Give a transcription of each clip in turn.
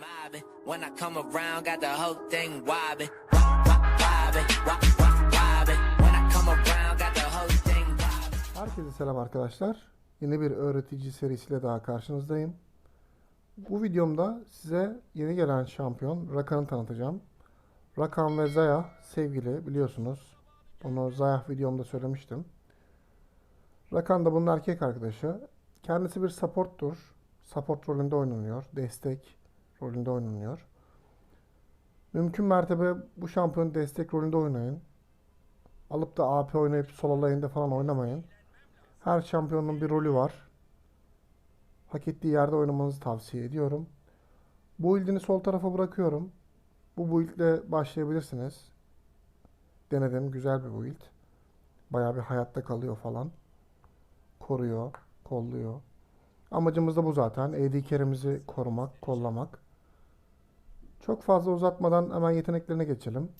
mobbing. When I come around, got the whole thing wobbing. Herkese selam arkadaşlar. Yeni bir öğretici serisiyle daha karşınızdayım. Bu videomda size yeni gelen şampiyon Rakan'ı tanıtacağım. Rakan ve Zaya sevgili biliyorsunuz. Bunu Zaya videomda söylemiştim. Rakan da bunun erkek arkadaşı. Kendisi bir supporttur. Support rolünde oynanıyor. Destek rolünde oynanıyor. Mümkün mertebe bu şampiyon destek rolünde oynayın. Alıp da AP oynayıp solo lane'de falan oynamayın. Her şampiyonun bir rolü var. Hak ettiği yerde oynamanızı tavsiye ediyorum. Bu build'ini sol tarafa bırakıyorum. Bu build ile başlayabilirsiniz. Denedim. Güzel bir build. Bayağı bir hayatta kalıyor falan. Koruyor, kolluyor. Amacımız da bu zaten. AD carry'mizi korumak, kollamak. Çok fazla uzatmadan hemen yeteneklerine geçelim.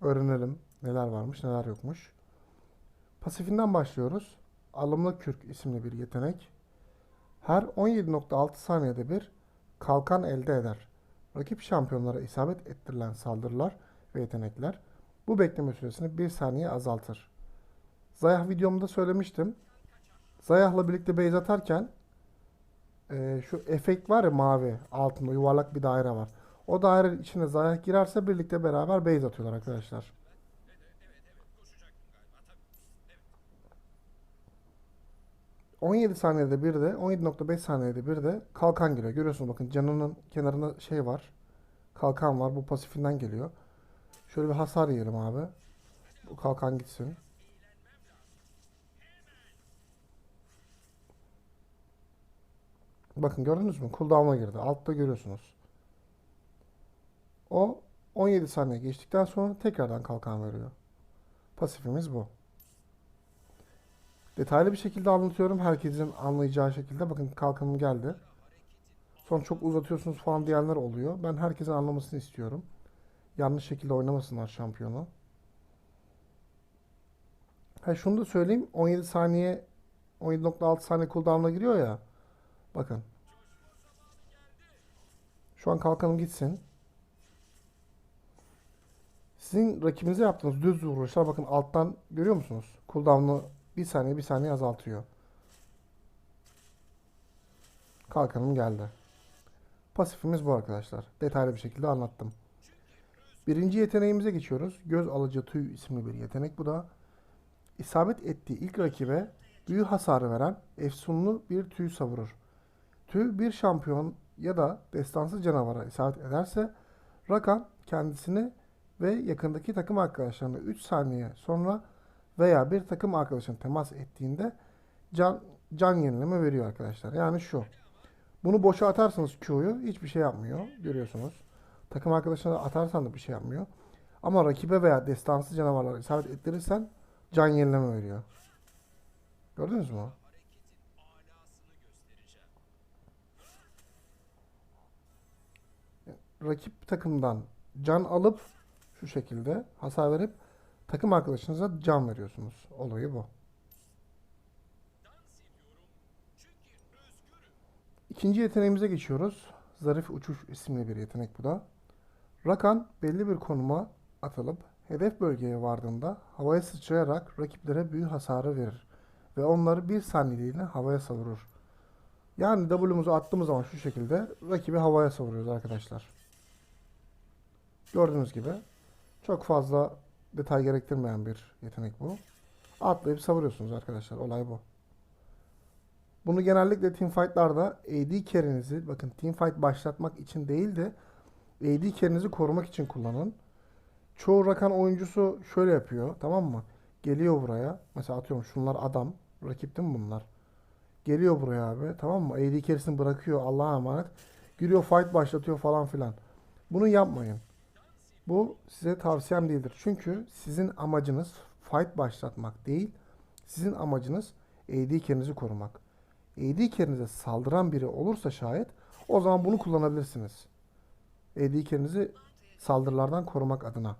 Öğrenelim neler varmış, neler yokmuş. Pasifinden başlıyoruz. Alımlı Kürk isimli bir yetenek. Her 17.6 saniyede bir kalkan elde eder. Rakip şampiyonlara isabet ettirilen saldırılar ve yetenekler bu bekleme süresini 1 saniye azaltır. Zayah videomda söylemiştim. Zayah'la birlikte base atarken eee, şu efekt var ya mavi altında yuvarlak bir daire var. O dairenin içine Zayah girerse birlikte beraber base atıyorlar arkadaşlar. Evet. 17 saniyede bir de 17.5 saniyede bir de kalkan giriyor. Görüyorsunuz bakın canının kenarında şey var. Kalkan var. Bu pasifinden geliyor. Şöyle bir hasar yiyelim abi. Bu kalkan gitsin. Bakın gördünüz mü? Cooldown'a girdi. Altta görüyorsunuz. O 17 saniye geçtikten sonra tekrardan kalkan veriyor. Pasifimiz bu. Detaylı bir şekilde anlatıyorum. Herkesin anlayacağı şekilde. Bakın kalkanım geldi. Sonra çok uzatıyorsunuz falan diyenler oluyor. Ben herkesin anlamasını istiyorum. Yanlış şekilde oynamasınlar şampiyonu. Ha şunu da söyleyeyim. 17 saniye 17.6 saniye cooldown'a giriyor ya. Bakın. Şu an kalkanım gitsin. Sizin rakibinize yaptığınız düz vuruşlar bakın alttan görüyor musunuz? Cooldown'u bir saniye bir saniye azaltıyor. Kalkanım geldi. Pasifimiz bu arkadaşlar. Detaylı bir şekilde anlattım. Birinci yeteneğimize geçiyoruz. Göz alıcı tüy isimli bir yetenek bu da. İsabet ettiği ilk rakibe büyü hasarı veren efsunlu bir tüy savurur. Tüy bir şampiyon ya da destansı canavara isabet ederse Rakan kendisini ve yakındaki takım arkadaşlarına 3 saniye sonra veya bir takım arkadaşın temas ettiğinde can can yenileme veriyor arkadaşlar. Yani şu. Bunu boşa atarsanız Q'yu hiçbir şey yapmıyor. Görüyorsunuz. Takım arkadaşına atarsan da bir şey yapmıyor. Ama rakibe veya destansı canavarlara isabet ettirirsen can yenileme veriyor. Gördünüz mü? Rakip takımdan can alıp şu şekilde hasar verip takım arkadaşınıza can veriyorsunuz. Olayı bu. İkinci yeteneğimize geçiyoruz. Zarif Uçuş isimli bir yetenek bu da. Rakan belli bir konuma atılıp hedef bölgeye vardığında havaya sıçrayarak rakiplere büyü hasarı verir ve onları bir saniyeliğine havaya savurur. Yani W'muzu attığımız zaman şu şekilde rakibi havaya savuruyoruz arkadaşlar. Gördüğünüz gibi çok fazla detay gerektirmeyen bir yetenek bu. Atlayıp savuruyorsunuz arkadaşlar. Olay bu. Bunu genellikle teamfight'larda AD carry'nizi bakın teamfight başlatmak için değil de AD carry'nizi korumak için kullanın. Çoğu rakan oyuncusu şöyle yapıyor tamam mı? Geliyor buraya. Mesela atıyorum şunlar adam. Rakip değil mi bunlar? Geliyor buraya abi tamam mı? AD carry'sini bırakıyor Allah'a emanet. Giriyor fight başlatıyor falan filan. Bunu yapmayın. Bu size tavsiyem değildir. Çünkü sizin amacınız fight başlatmak değil. Sizin amacınız AD carry'nizi korumak. AD carry'nize saldıran biri olursa şayet o zaman bunu kullanabilirsiniz. AD carry'nizi saldırılardan korumak adına.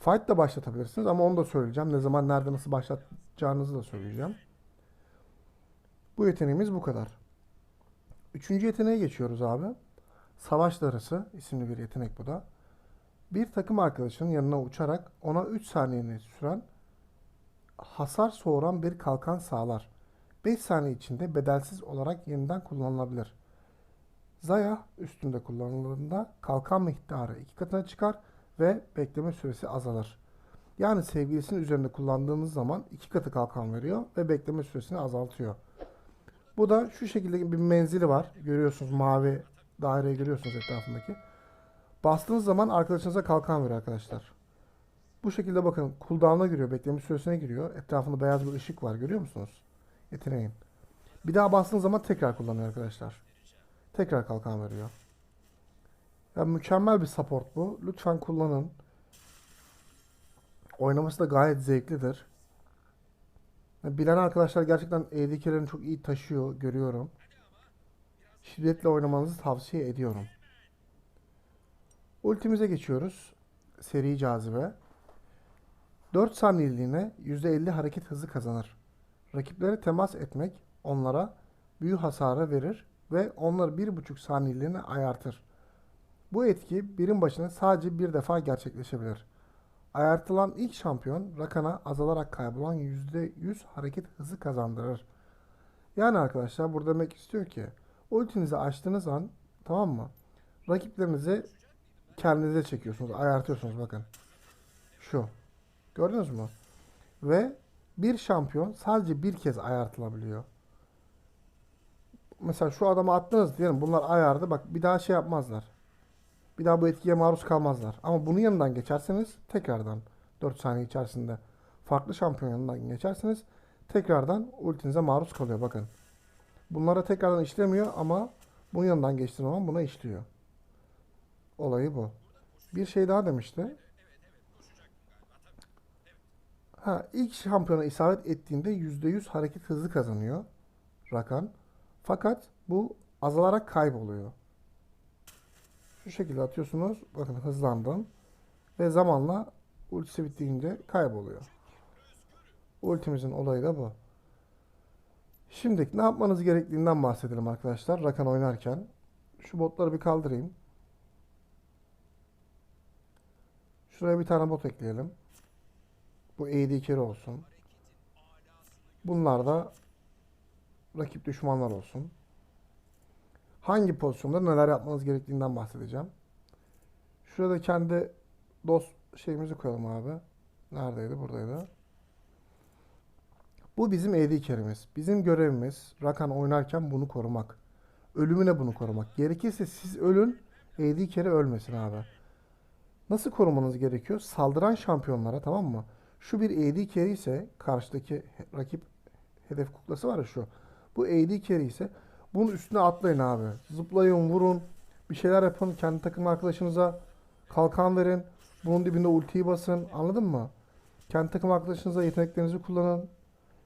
Fight da başlatabilirsiniz ama onu da söyleyeceğim. Ne zaman, nerede, nasıl başlatacağınızı da söyleyeceğim. Bu yeteneğimiz bu kadar. Üçüncü yeteneğe geçiyoruz abi. Savaş Darısı isimli bir yetenek bu da. Bir takım arkadaşının yanına uçarak ona 3 saniyeni süren hasar soğuran bir kalkan sağlar. 5 saniye içinde bedelsiz olarak yeniden kullanılabilir. Zaya üstünde kullanıldığında kalkan miktarı iki katına çıkar ve bekleme süresi azalır. Yani sevgilisinin üzerinde kullandığınız zaman iki katı kalkan veriyor ve bekleme süresini azaltıyor. Bu da şu şekilde bir menzili var. Görüyorsunuz mavi daireyi görüyorsunuz etrafındaki. Bastığınız zaman arkadaşınıza kalkan veriyor arkadaşlar. Bu şekilde bakın cooldown'a giriyor, bekleme süresine giriyor. Etrafında beyaz bir ışık var görüyor musunuz? Yeteneğin. Bir daha bastığınız zaman tekrar kullanıyor arkadaşlar. Tekrar kalkan veriyor. Ya mükemmel bir support bu. Lütfen kullanın. Oynaması da gayet zevklidir. Bilen arkadaşlar gerçekten AD çok iyi taşıyor görüyorum. Şiddetle oynamanızı tavsiye ediyorum. Ultimize geçiyoruz. Seri cazibe. 4 saniyeliğine %50 hareket hızı kazanır. Rakiplere temas etmek onlara büyü hasarı verir ve onları 1,5 saniyeliğine ayartır. Bu etki birim başına sadece bir defa gerçekleşebilir. Ayartılan ilk şampiyon Rakan'a azalarak kaybolan %100 hareket hızı kazandırır. Yani arkadaşlar burada demek istiyor ki ultinizi açtığınız an tamam mı? Rakiplerinizi kendinize çekiyorsunuz. Ayartıyorsunuz bakın. Şu. Gördünüz mü? Ve bir şampiyon sadece bir kez ayartılabiliyor. Mesela şu adamı attınız diyelim bunlar ayardı. Bak bir daha şey yapmazlar. Bir daha bu etkiye maruz kalmazlar. Ama bunun yanından geçerseniz tekrardan 4 saniye içerisinde farklı şampiyon yanından geçerseniz tekrardan ultinize maruz kalıyor. Bakın. Bunlara tekrardan işlemiyor ama bunun yanından geçtiğin zaman buna işliyor. Olayı bu. Bir şey daha demişti. Ha, ilk şampiyona isabet ettiğinde %100 hareket hızı kazanıyor Rakan. Fakat bu azalarak kayboluyor. Şu şekilde atıyorsunuz. Bakın hızlandım. Ve zamanla ultisi bittiğinde kayboluyor. Ultimizin olayı da bu. Şimdi ne yapmanız gerektiğinden bahsedelim arkadaşlar. Rakan oynarken. Şu botları bir kaldırayım. Şuraya bir tane bot ekleyelim. Bu AD carry olsun. Bunlar da rakip düşmanlar olsun. Hangi pozisyonda neler yapmanız gerektiğinden bahsedeceğim. Şurada kendi dost şeyimizi koyalım abi. Neredeydi? Buradaydı. Bu bizim AD carry'miz. Bizim görevimiz Rakan oynarken bunu korumak. Ölümüne bunu korumak. Gerekirse siz ölün, AD carry ölmesin abi. Nasıl korumanız gerekiyor? Saldıran şampiyonlara tamam mı? Şu bir AD carry ise karşıdaki rakip hedef kuklası var ya şu. Bu AD carry ise bunun üstüne atlayın abi. Zıplayın, vurun. Bir şeyler yapın. Kendi takım arkadaşınıza kalkan verin. Bunun dibinde ultiyi basın. Anladın mı? Kendi takım arkadaşınıza yeteneklerinizi kullanın.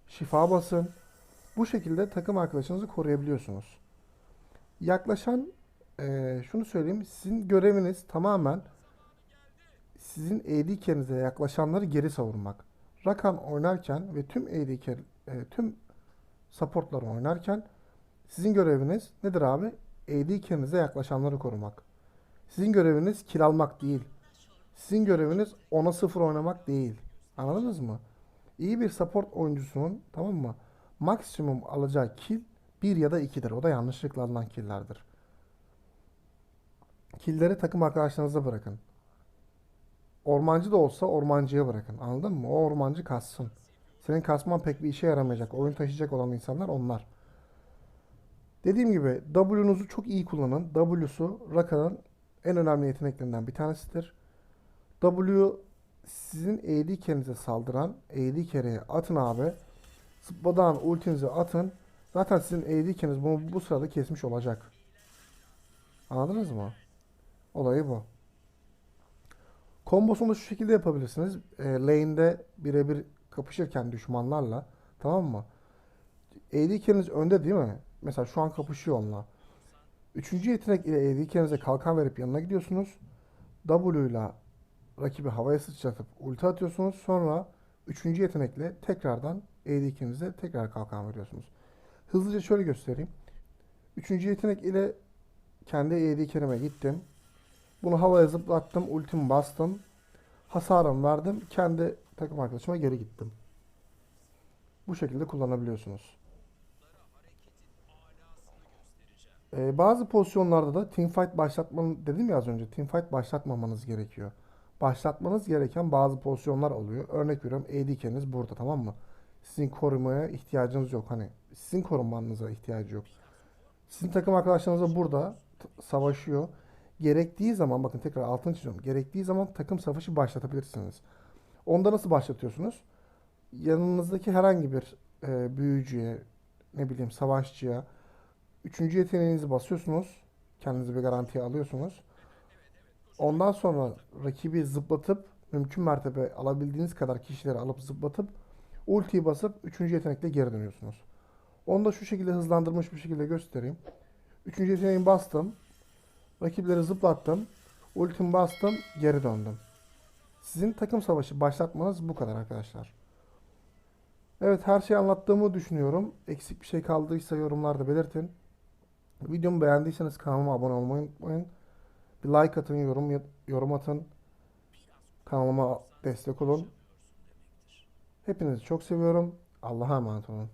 Şifa basın. Bu şekilde takım arkadaşınızı koruyabiliyorsunuz. Yaklaşan eee, şunu söyleyeyim. Sizin göreviniz tamamen sizin AD carry'nize yaklaşanları geri savurmak. Rakan oynarken ve tüm AD carry, e, tüm supportlar oynarken sizin göreviniz nedir abi? AD carry'nize yaklaşanları korumak. Sizin göreviniz kill almak değil. Sizin göreviniz 10'a 0 oynamak değil. Anladınız mı? İyi bir support oyuncusunun tamam mı? Maksimum alacağı kill 1 ya da 2'dir. O da yanlışlıkla alınan kill'lerdir. Kill'leri takım arkadaşlarınıza bırakın. Ormancı da olsa ormancıya bırakın. Anladın mı? O ormancı kassın. Senin kasman pek bir işe yaramayacak. Oyun taşıyacak olan insanlar onlar. Dediğim gibi W'nuzu çok iyi kullanın. W'su Raka'nın en önemli yeteneklerinden bir tanesidir. W sizin AD carry'nize saldıran AD carry'e atın abi. Zıpladan ultinizi atın. Zaten sizin AD carry'niz bunu bu sırada kesmiş olacak. Anladınız mı? Olayı bu. Kombosunu da şu şekilde yapabilirsiniz. E, lane'de birebir kapışırken düşmanlarla tamam mı? AD carry'niz önde değil mi? Mesela şu an kapışıyor onunla. Üçüncü yetenek ile AD carry'nize kalkan verip yanına gidiyorsunuz. W ile rakibi havaya sıçratıp ulti atıyorsunuz. Sonra üçüncü yetenekle tekrardan AD carry'nize tekrar kalkan veriyorsunuz. Hızlıca şöyle göstereyim. Üçüncü yetenek ile kendi ED kerime gittim. Bunu havaya zıplattım. Ultimi bastım. Hasarımı verdim. Kendi takım arkadaşıma geri gittim. Bu şekilde kullanabiliyorsunuz. Ee, bazı pozisyonlarda da teamfight başlatmanın dedim ya az önce teamfight başlatmamanız gerekiyor. Başlatmanız gereken bazı pozisyonlar oluyor. Örnek veriyorum AD carry'niz burada tamam mı? Sizin korumaya ihtiyacınız yok. Hani sizin korunmanıza ihtiyacı yok. Sizin takım arkadaşlarınız da burada savaşıyor. Gerektiği zaman bakın tekrar altını çiziyorum. Gerektiği zaman takım savaşı başlatabilirsiniz. Onda nasıl başlatıyorsunuz? Yanınızdaki herhangi bir e, büyücüye, ne bileyim savaşçıya, üçüncü yeteneğinizi basıyorsunuz. Kendinizi bir garantiye alıyorsunuz. Ondan sonra rakibi zıplatıp mümkün mertebe alabildiğiniz kadar kişileri alıp zıplatıp ultiyi basıp üçüncü yetenekle geri dönüyorsunuz. Onu da şu şekilde hızlandırmış bir şekilde göstereyim. Üçüncü yeteneği bastım. Rakipleri zıplattım. Ultimi bastım. Geri döndüm. Sizin takım savaşı başlatmanız bu kadar arkadaşlar. Evet her şeyi anlattığımı düşünüyorum. Eksik bir şey kaldıysa yorumlarda belirtin. Videomu beğendiyseniz kanalıma abone olmayı unutmayın. Bir like atın, yorum yorum atın. Kanalıma destek olun. Hepinizi çok seviyorum. Allah'a emanet olun.